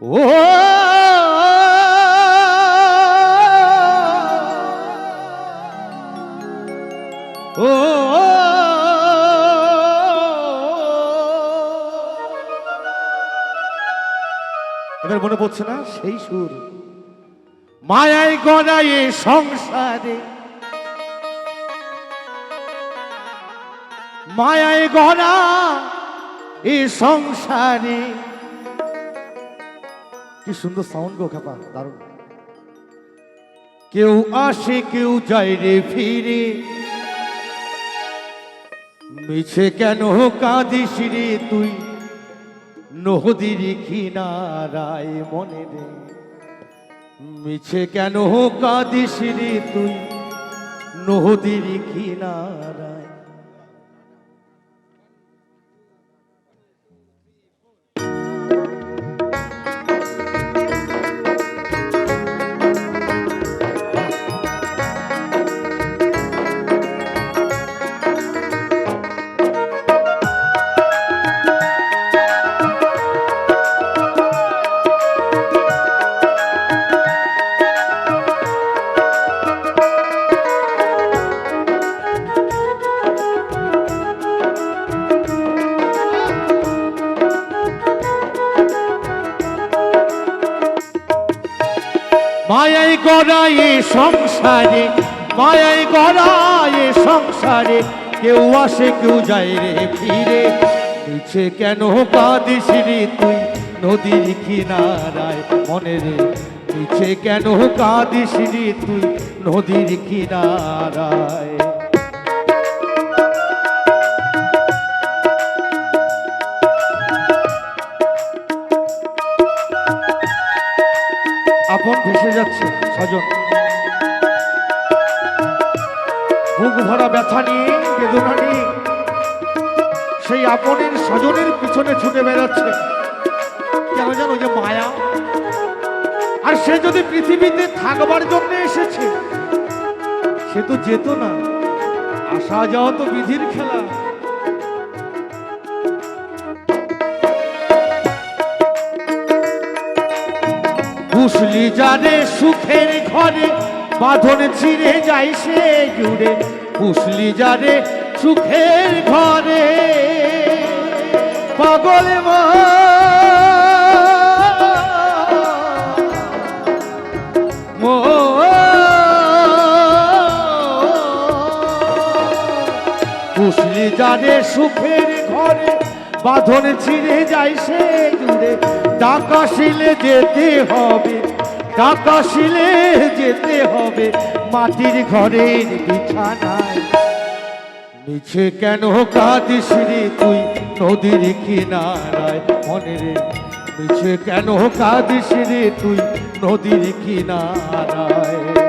ও এবার মনে পড়ছে না সেই সুর মায়ায় গড়ায় সংসারে মায়ায় গড়া এ সংসারে কি সুন্দর সাউন্ড গো খাপা, দারুণ। কেউ আসে, কেউ যায় রে ফিরে। মিছে কেন কাঁদিস রে তুই? নদীর কিনারায় মনে রে। মিছে কেন কাঁদিস রে তুই? নদীর কিনারায় গড়ায় সংসারে মায়াই গড়াই সংসারে, কেউ আসে, কেউ যায় রে ফিরে। পিছে কেন কাঁদিস রে তুই নদীর কিনারায়? মনে রে, পিছে কেন কাঁদিস রে তুই নদীর কিনারায়? স্বজন বুক ভরা ব্যথা নিয়ে, বেদনা নিয়ে, সেই আপনের স্বজনের পিছনে ছুটে বেড়াচ্ছে। কেন জানো যে মায়া? আর সে যদি পৃথিবীতে থাকবার জন্য এসেছে, সে তো যেত না। আসা যাওয়া তো বিধির খেলা। বুসলি জানে সুখের ঘরে, বাঁধন ছিঁড়ে যায় সে জুড়ে। বুসলি জানে সুখের ঘরে, পাগল মা। জানে সুখের ঘরে, বাঁধন ছিঁড়ে যায় সে টাকা শিলে যেতে হবে টাকা শিলে যেতে হবে, মাটির ঘরের বিছানায়। মিছে কেন কাঁদিস রে তুই নদীর কিনারায়? মনে রে মিছে কেন কাঁদিস রে তুই নদীর কিনারায়?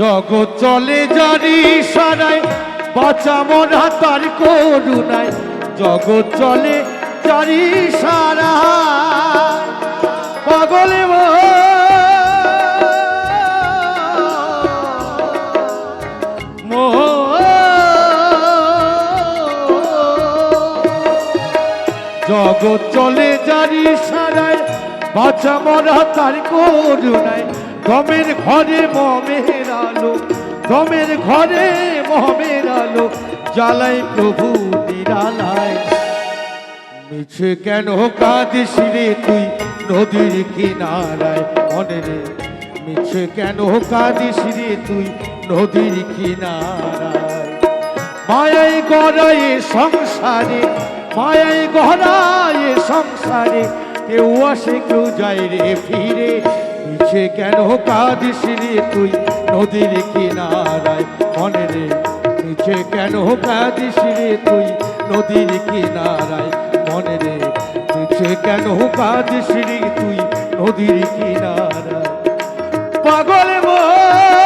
জগৎ চলে জারি সারায় বাঁচা মরা তার করুণায়। জগৎ চলে জারি সারা পাগলে জগৎ চলে জারি সারায় বাঁচা মরা তার করুণায়। দমের ঘরে মমের আলো দমের ঘরে মমের আলো, জ্বালাই প্রভু মিছে কেন কাঁদিস রে তুই নদীর কিনারায়? মনে রে, মিছে কেন কাঁদিস রে তুই নদীর কিনারায়? মায়াই গড়ায় সংসারে মায়াই গড়ায় সংসারে, কেউ আসে কেউ যায় রে ফিরে। মিছে কেন কাঁদিস রে তুই নদীর কিনারায়? মনে রে নিচে কেন কাঁদিস রে তুই নদীর কিনারায়? মনে রে নিচে কেন কাঁদিস রে তুই নদীর কিনারায়? পাগল মন